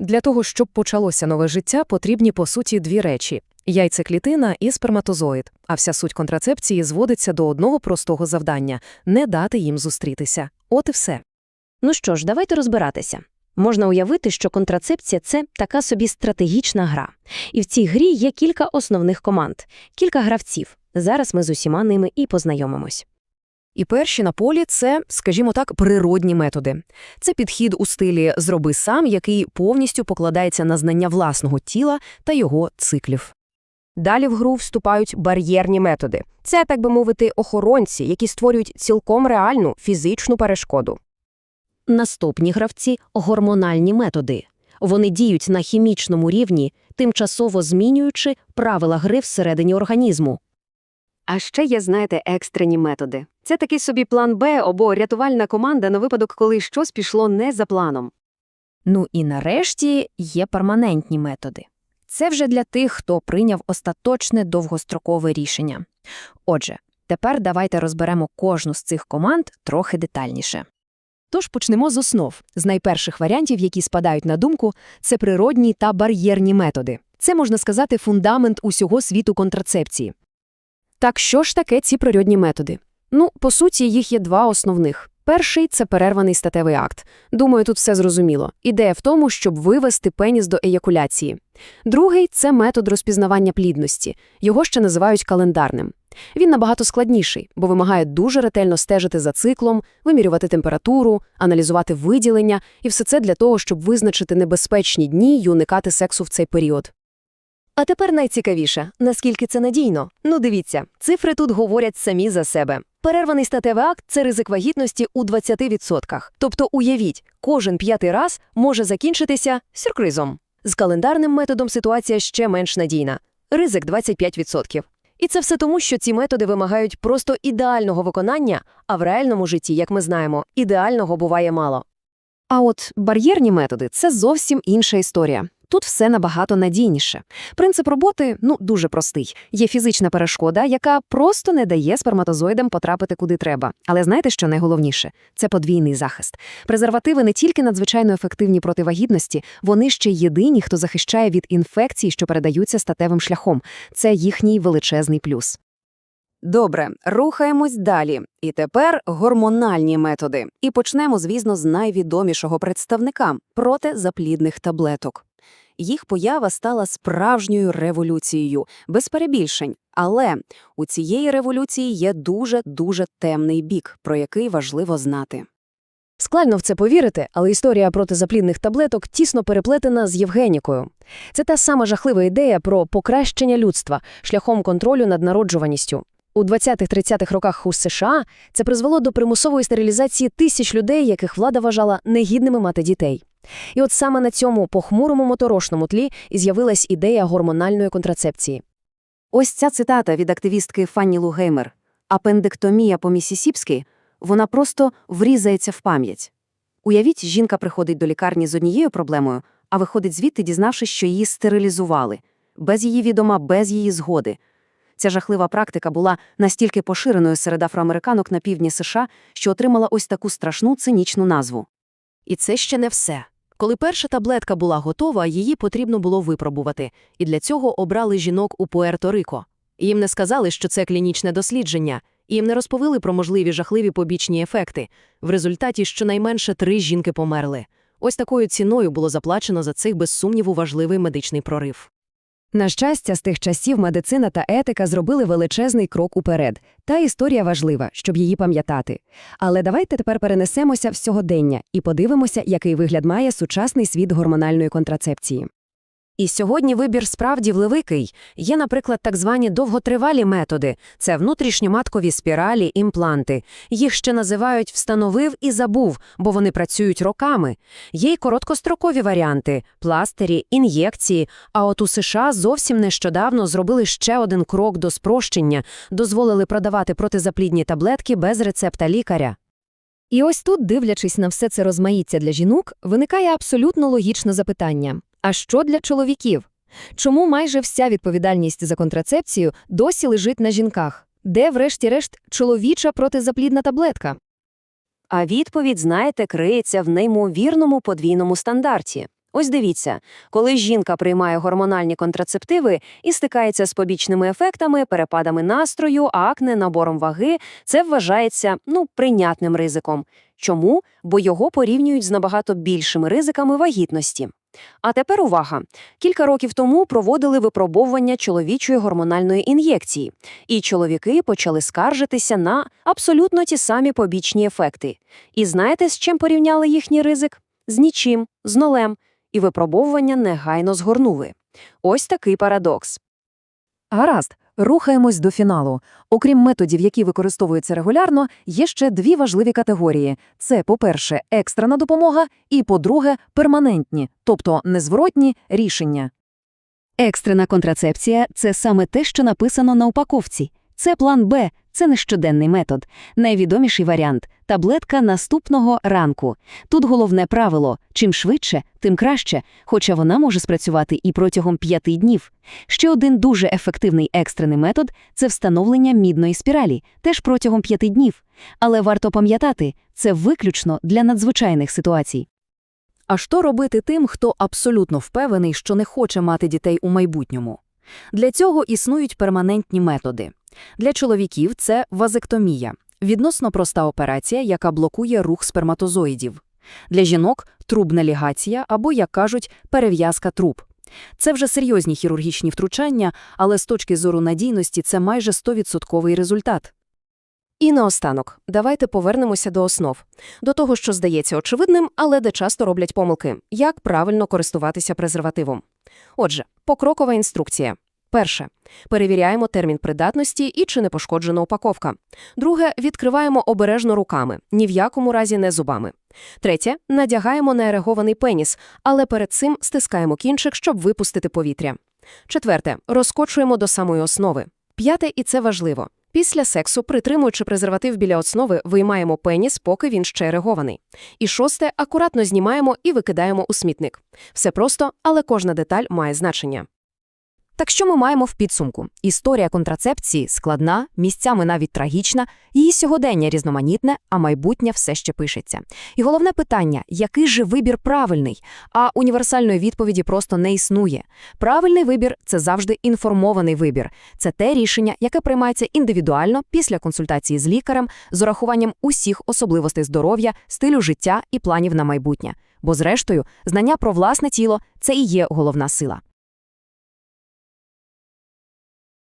Для того, щоб почалося нове життя, потрібні, по суті, дві речі – яйцеклітина і сперматозоїд. А вся суть контрацепції зводиться до одного простого завдання – не дати їм зустрітися. От і все. Ну що ж, давайте розбиратися. Можна уявити, що контрацепція – це така собі стратегічна гра. І в цій грі є кілька основних команд, кілька гравців. Зараз ми з усіма ними і познайомимось. І перші на полі – це, скажімо так, природні методи. Це підхід у стилі «зроби сам», який повністю покладається на знання власного тіла та його циклів. Далі в гру вступають бар'єрні методи. Це, так би мовити, охоронці, які створюють цілком реальну фізичну перешкоду. Наступні гравці – гормональні методи. Вони діють на хімічному рівні, тимчасово змінюючи правила гри всередині організму. А ще є, знаєте, екстрені методи. Це такий собі план Б або рятувальна команда на випадок, коли щось пішло не за планом. Ну і нарешті є перманентні методи. Це вже для тих, хто прийняв остаточне довгострокове рішення. Отже, тепер давайте розберемо кожну з цих команд трохи детальніше. Тож почнемо з основ. З найперших варіантів, які спадають на думку, це природні та бар'єрні методи. Це, можна сказати, фундамент усього світу контрацепції. Так що ж таке ці природні методи? Ну, по суті, їх є два основних. Перший – це перерваний статевий акт. Думаю, тут все зрозуміло. Ідея в тому, щоб вивести пеніс до еякуляції. Другий – це метод розпізнавання плідності. Його ще називають календарним. Він набагато складніший, бо вимагає дуже ретельно стежити за циклом, вимірювати температуру, аналізувати виділення, і все це для того, щоб визначити небезпечні дні й уникати сексу в цей період. А тепер найцікавіше, наскільки це надійно. Ну дивіться, цифри тут говорять самі за себе. Перерваний статевий акт – це ризик вагітності у 20%. Тобто уявіть, кожен п'ятий раз може закінчитися сюрпризом. З календарним методом ситуація ще менш надійна. Ризик 25%. І це все тому, що ці методи вимагають просто ідеального виконання, а в реальному житті, як ми знаємо, ідеального буває мало. А от бар'єрні методи – це зовсім інша історія. Тут все набагато надійніше. Принцип роботи, ну, дуже простий. Є фізична перешкода, яка просто не дає сперматозоїдам потрапити куди треба. Але знаєте, що найголовніше? Це подвійний захист. Презервативи не тільки надзвичайно ефективні проти вагітності, вони ще єдині, хто захищає від інфекцій, що передаються статевим шляхом. Це їхній величезний плюс. Добре, рухаємось далі. І тепер гормональні методи. І почнемо, звісно, з найвідомішого представника протизаплідних таблеток. Їх поява стала справжньою революцією, без перебільшень. Але у цієї революції є дуже-дуже темний бік, про який важливо знати. Складно в це повірити, але історія протизаплідних таблеток тісно переплетена з Євгенікою. Це та сама жахлива ідея про покращення людства шляхом контролю над народжуваністю. У 20-30-х роках у США це призвело до примусової стерилізації тисяч людей, яких влада вважала негідними мати дітей. І от саме на цьому похмурому моторошному тлі і з'явилась ідея гормональної контрацепції. Ось ця цитата від активістки Фанні Лугеймер «Апендектомія по-місісіпськи» вона просто врізається в пам'ять. Уявіть, жінка приходить до лікарні з однією проблемою, а виходить звідти, дізнавшись, що її стерилізували. Без її відома, без її згоди. Ця жахлива практика була настільки поширеною серед афроамериканок на півдні США, що отримала ось таку страшну цинічну назву. І це ще не все. Коли перша таблетка була готова, її потрібно було випробувати, і для цього обрали жінок у Пуерто-Рико. Їм не сказали, що це клінічне дослідження, і їм не розповіли про можливі жахливі побічні ефекти. В результаті щонайменше три жінки померли. Ось такою ціною було заплачено за цих без сумніву важливий медичний прорив. На щастя, з тих часів медицина та етика зробили величезний крок уперед. Та історія важлива, щоб її пам'ятати. Але давайте тепер перенесемося в сьогодення і подивимося, який вигляд має сучасний світ гормональної контрацепції. І сьогодні вибір справді великий. Є, наприклад, так звані довготривалі методи – це внутрішньоматкові спіралі, імпланти. Їх ще називають «встановив і забув», бо вони працюють роками. Є й короткострокові варіанти – пластирі, ін'єкції. А от у США зовсім нещодавно зробили ще один крок до спрощення – дозволили продавати протизаплідні таблетки без рецепта лікаря. І ось тут, дивлячись на все це розмаїття для жінок, виникає абсолютно логічне запитання. А що для чоловіків? Чому майже вся відповідальність за контрацепцію досі лежить на жінках? Де, врешті-решт, чоловіча протизаплідна таблетка? А відповідь, знаєте, криється в неймовірному подвійному стандарті. Ось дивіться, коли жінка приймає гормональні контрацептиви і стикається з побічними ефектами, перепадами настрою, акне, набором ваги, це вважається ну прийнятним ризиком. Чому? Бо його порівнюють з набагато більшими ризиками вагітності. А тепер увага. Кілька років тому проводили випробовування чоловічої гормональної ін'єкції, і чоловіки почали скаржитися на абсолютно ті самі побічні ефекти. І знаєте, з чим порівняли їхній ризик? З нічим, з нолем. І випробовування негайно згорнули. Ось такий парадокс. Гаразд, рухаємось до фіналу. Окрім методів, які використовуються регулярно, є ще дві важливі категорії. Це, по-перше, екстрена допомога, і, по-друге, перманентні, тобто незворотні рішення. Екстрена контрацепція – це саме те, що написано на упаковці. Це план Б, це не щоденний метод. Найвідоміший варіант – таблетка наступного ранку. Тут головне правило – чим швидше, тим краще, хоча вона може спрацювати і протягом п'яти днів. Ще один дуже ефективний екстрений метод – це встановлення мідної спіралі, теж протягом п'яти днів. Але варто пам'ятати, це виключно для надзвичайних ситуацій. А що робити тим, хто абсолютно впевнений, що не хоче мати дітей у майбутньому? Для цього існують перманентні методи. Для чоловіків це вазектомія – відносно проста операція, яка блокує рух сперматозоїдів. Для жінок – трубна лігація або, як кажуть, перев'язка труб. Це вже серйозні хірургічні втручання, але з точки зору надійності це майже 100% результат. І наостанок, давайте повернемося до основ. До того, що здається очевидним, але де часто роблять помилки. Як правильно користуватися презервативом? Отже, покрокова інструкція. Перше. Перевіряємо термін придатності і чи не пошкоджена упаковка. Друге. Відкриваємо обережно руками, ні в якому разі не зубами. Третє. Надягаємо неерегований пеніс, але перед цим стискаємо кінчик, щоб випустити повітря. Четверте. Розкочуємо до самої основи. П'яте, і це важливо. Після сексу, притримуючи презерватив біля основи, виймаємо пеніс, поки він ще ерегований. І шосте, акуратно знімаємо і викидаємо у смітник. Все просто, але кожна деталь має значення. Так що ми маємо в підсумку? Історія контрацепції складна, місцями навіть трагічна, її сьогодення різноманітне, а майбутнє все ще пишеться. І головне питання – який же вибір правильний? А універсальної відповіді просто не існує. Правильний вибір – це завжди інформований вибір. Це те рішення, яке приймається індивідуально після консультації з лікарем з урахуванням усіх особливостей здоров'я, стилю життя і планів на майбутнє. Бо, зрештою, знання про власне тіло – це і є головна сила.